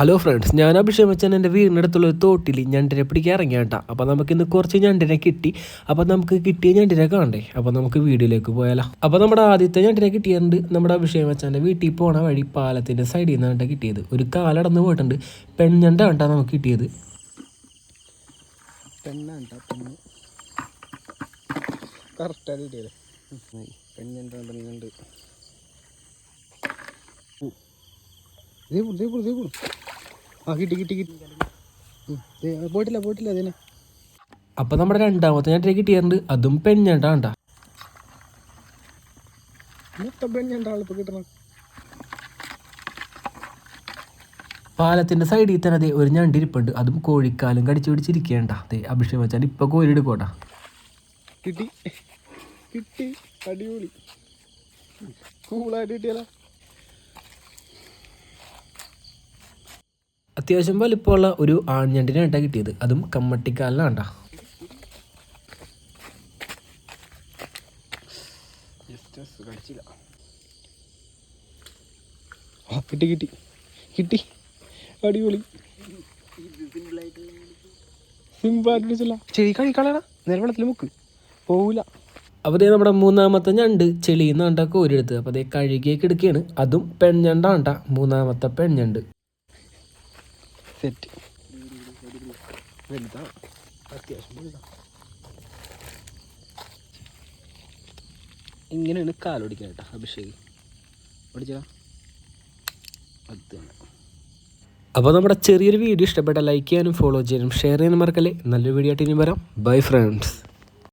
Hello friends ഞാൻ അഭിഷേക് മച്ചാൻ എന്റെ വീടിന്റെ അടുത്തുള്ള ഒരു തോട്ടിൽ ഞണ്ടിനെ പിടിക്കാൻ ഇറങ്ങിയാട്ടാ. അപ്പോൾ നമുക്ക് ഇന്ന് കുറച്ച് ഞണ്ടിനെ കിട്ടി. അപ്പോൾ നമുക്ക് കിട്ടിയ ഞണ്ടിനെ കാണണ്ടേ? അപ്പോൾ നമുക്ക് വീഡിയോയിലേക്ക് പോയാലോ. അപ്പോൾ നമ്മുടെ ആദ്യത്തെ ഞണ്ടിനെ കിട്ടിയിട്ടുണ്ട് നമ്മുടെ അഭിഷേക് മച്ചാന്റെ വീട്ടിൽ പോണ വഴി പാലത്തിന്റെ സൈഡിൽ നിന്നാണ് കിട്ടിയത്. ഒരു കാലടന്ന് പോയിട്ടുണ്ട്. പെൺഞണ്ടാണ് കേട്ടോ നമുക്ക് കിട്ടിയത്. കറക്റ്റായിട്ട് കിട്ടിയത്. പെണ്ണുണ്ട് ദേ ദേ ദേ ആ കിട്ടി കിട്ടി പോയിട്ടില്ല പോയിട്ടില്ല അതിനെ അപ്പോൾ നമ്മുടെ രണ്ടാമത്തെ ഞണ്ടിനെ കിട്ടിയിട്ടുണ്ട്. അതും പെൺഞണ്ടാണ് കേട്ടോ മൊത്തം പെണ്ണുണ്ടാവും ഇപ്പോൾ കിട്ടണം പാലത്തിന്റെ സൈഡിൽ തന്നെ അതെ ഒരു ഞണ്ടിരിപ്പുണ്ട് അതും കോഴിക്കാലും കടിച്ചു പിടിച്ചിരിക്കേണ്ട അതെ അഭിഷേകം വെച്ചാൽ ഇപ്പോൾ കോഴി എടുക്കോട്ടാ കിട്ടി. കിട്ടി. അടിപൊളി. കൂളായിട്ട് കിട്ടിയാലോ അത്യാവശ്യം വലിപ്പമുള്ള ഒരു ആൺഞണ്ടിനെ കേട്ടാ കിട്ടിയത്. അതും കടിച്ചില്ല ആ കിട്ടി കിട്ടി. കിട്ടി. അടിപൊളി. സിമ്പിളായിട്ട് ചെടി കളി കളയണ നേരെ വെള്ളത്തിൽ മുക്ക്. പോവില്ല അപ്പോൾ ദേ നമ്മുടെ മൂന്നാമത്തെ ഞണ്ട് ചെളിയിൽ നിന്നാണ്ട കോരിയെടുത്ത് അപ്പോൾ അതേ കഴുകിയൊക്കെ എടുക്കുകയാണ് അതും പെൺഞണ്ടാണ്ട മൂന്നാമത്തെ പെൺഞണ്ട്. സെറ്റ് വലുതാ. അത്യാവശ്യം വലുതാ. ഇങ്ങനെയാണ് കാലൊടിക്കാൻ കേട്ടോ അഭിഷേക്. ഓടിച്ചാ അത് അപ്പോൾ നമ്മുടെ ചെറിയൊരു വീഡിയോ ഇഷ്ടപ്പെട്ട ലൈക്ക് ചെയ്യാനും ഫോളോ ചെയ്യാനും ഷെയർ ചെയ്യാനും മറക്കല്ലേ. നല്ലൊരു വീഡിയോ ആയിട്ട് ഇനി വരാം. Bye friends